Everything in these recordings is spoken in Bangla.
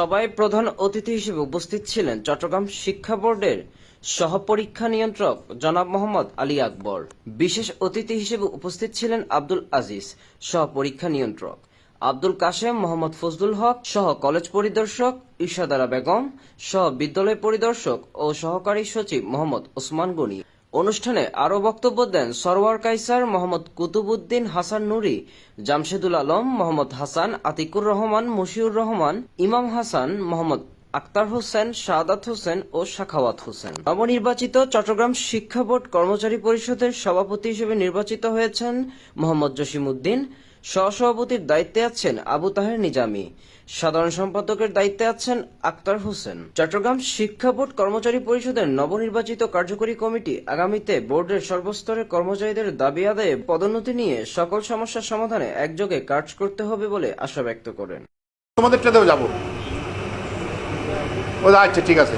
সবাই প্রধান অতিথি হিসেবে উপস্থিত ছিলেন চট্টগ্রাম শিক্ষা বোর্ডের সহপরীক্ষা নিয়ন্ত্রক জনাব মোহাম্মদ আলী আকবর। বিশেষ অতিথি হিসেবে উপস্থিত ছিলেন আব্দুল আজিজ, সহপরীক্ষা নিয়ন্ত্রক। আব্দুল কাশেম, মোহাম্মদ ফজলুল হক সহ কলেজ পরিদর্শক ইশাদারা বেগম, সহ বিদ্যালয় পরিদর্শক ও সহকারী সচিব মোহাম্মদ ওসমান গনি। অনুষ্ঠানে আরও বক্তব্য দেন সরওয়ার কাইসার মোহাম্মদ কুতুবুদ্দিন হাসান নুরি, জামশেদুল আলম মোহাম্মদ হাসান, আতিকুর রহমান, মশিউর রহমান, ইমাম হাসান, মোহাম্মদ আক্তার হোসেন, শাহাদাত হোসেন ও শাখাওয়াত হোসেন। নবনির্বাচিত চট্টগ্রাম শিক্ষা বোর্ড কর্মচারী পরিষদের সভাপতি হিসেবে নির্বাচিত হয়েছেন মোহাম্মদ জসিমউদ্দিন সহসভাপতির দায়িত্বে আছেন আবু তাহের নিজামী। সাধারণ সম্পাদকের দায়িত্বে আছেন আক্তার হোসেন। চট্টগ্রাম শিক্ষা বোর্ড কর্মচারী পরিষদের নবনির্বাচিত কার্যকরী কমিটি আগামীতে বোর্ডের সর্বস্তরের কর্মচারীদের দাবি আদায়ে পদোন্নতি নিয়ে সকল সমস্যার সমাধানে একযোগে কাজ করতে হবে বলে আশা ব্যক্ত করেন। তোমাদেরটাতেও যাব। ও আচ্ছা ঠিক আছে।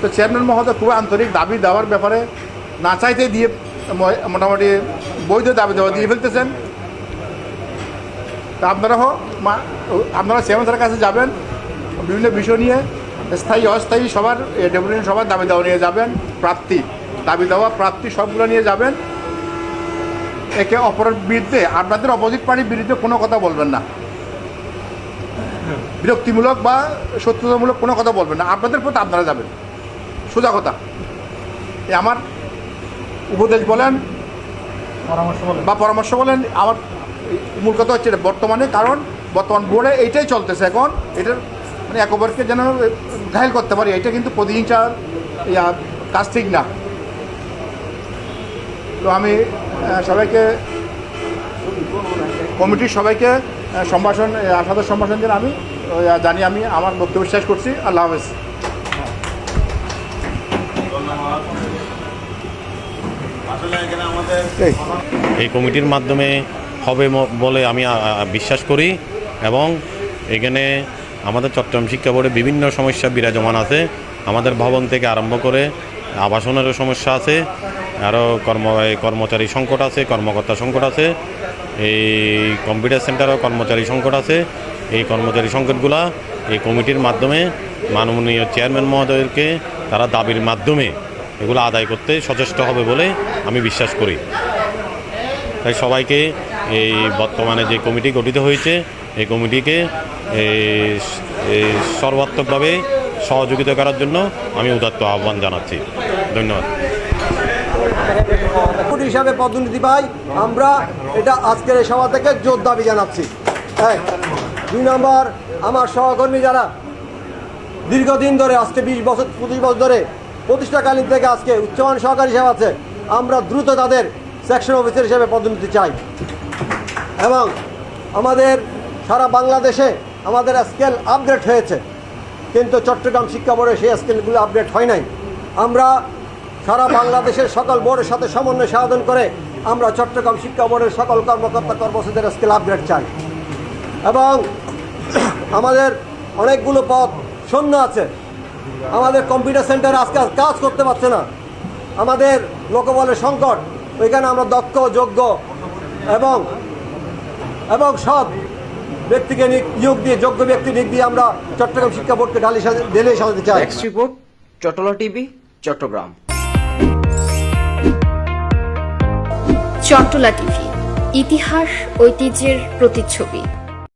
তো চেয়ারম্যান মহোদয় খুব আন্তরিক দাবি দেওয়ার ব্যাপারে না চাইতে দিয়ে মোটামুটি বৈধ দাবি দেওয়া দিয়ে ফেলতেছেন। তা আপনারা হোক মা আপনারা চেয়ারম্যান কাছে যাবেন বিভিন্ন বিষয় নিয়ে স্থায়ী অস্থায়ী সবার ডেপুটেশন সবার দাবি দেওয়া নিয়ে যাবেন প্রাপ্তি দাবি দেওয়া প্রাপ্তি সবগুলো নিয়ে যাবেন। একে অপরের বিরুদ্ধে আপনাদের অপোজিট পার্টির বিরুদ্ধে কোনো কথা বলবেন না। বিরক্তিমূলক বা সত্যতামূলক কোনো কথা বলবেন না। আপনাদের পথে আপনারা যাবেন। সোজা কথা। এ আমার উপদেশ বলেন পরামর্শ বলেন। বা পরামর্শ বলেন আমার মূল কথা হচ্ছে এটা বর্তমানে কারণ বর্তমান বোর্ডে এইটাই চলতেছে এখন। এটার মানে একবারকে যেন ঘায়ল করতে পারি এটা কিন্তু প্রতিহিংসার ইয়া কাজ ঠিক না। তো আমি সবাইকে কমিটির সবাইকে সম্ভাষণ আহ, সাদর সম্ভাষণ দিয়ে আমি জানি আমি আমার বক্তব্য শেষ করছি। আল্লাহ হাফেজ। এই কমিটির মাধ্যমে হবে বলে আমি বিশ্বাস করি এবং এখানে আমাদের চট্টগ্রাম শিক্ষা বোর্ডে বিভিন্ন সমস্যা বিরাজমান আছে। আমাদের ভবন থেকে আরম্ভ করে আবাসনেরও সমস্যা আছে, আরও কর্ম, কর্মচারী সংকট আছে, কর্মকর্তা সংকট আছে, এই কম্পিউটার সেন্টারও কর্মচারী সংকট আছে। এই কর্মচারী সংকটগুলা এই কমিটির মাধ্যমে মাননীয় চেয়ারম্যান মহোদয়কে তারা দাবির মাধ্যমে এগুলো আদায় করতে সচেষ্ট হবে বলে আমি বিশ্বাস করি। তাই সবাইকে এই বর্তমানে যে কমিটি গঠিত হয়েছে, এই কমিটিকে সর্বাত্মকভাবে সহযোগিতা করার জন্য আমি উদাত্ত আহ্বান জানাচ্ছি। ধন্যবাদ। হিসাবে পদোন্নতি পাই, আমরা এটা আজকের এই সভা থেকে জোর দাবি জানাচ্ছি। এক দুই নম্বর, আমার সহকর্মী যারা দীর্ঘদিন ধরে, আজকে বিশ বছর, পঁচিশ বছর ধরে প্রতিষ্ঠাকালীন থেকে আজকে উচ্চমান সহকারী হিসাবে আছে, আমরা দ্রুত তাদের সেকশন অফিসার হিসেবে পদোন্নতি চাই। এবং আমাদের সারা বাংলাদেশে আমাদের স্কেল আপগ্রেড হয়েছে। কিন্তু চট্টগ্রাম শিক্ষা বোর্ডে সেই স্কেলগুলো আপডেট হয় নাই। আমরা সারা বাংলাদেশের সকল বোর্ডের সাথে সমন্বয় সাধন করে আমরা চট্টগ্রাম শিক্ষা বোর্ডের সকল কর্মকর্তা কর্মচারীদের স্কেল আপগ্রেড চাই। এবং আমাদের অনেকগুলো পদ শূন্য আছে। আমাদের কম্পিউটার সেন্টারে আজকে কাজ করতে পারছে না। আমাদের লোকবলের সংকট, ওইখানে আমরা দক্ষ, যোগ্য এবং এবং সব ব্যক্তিকে নি- নিয়োগ দিয়ে যোগ্য ব্যক্তি নিয়োগ দিয়ে আমরা চট্টগ্রাম শিক্ষা বোর্ডকে ঢালি ঢেলে সাজাতে চাই। X report Chattala TV Chattogram Chattala TV ইতিহাস ঐতিহ্যের প্রতিচ্ছবি।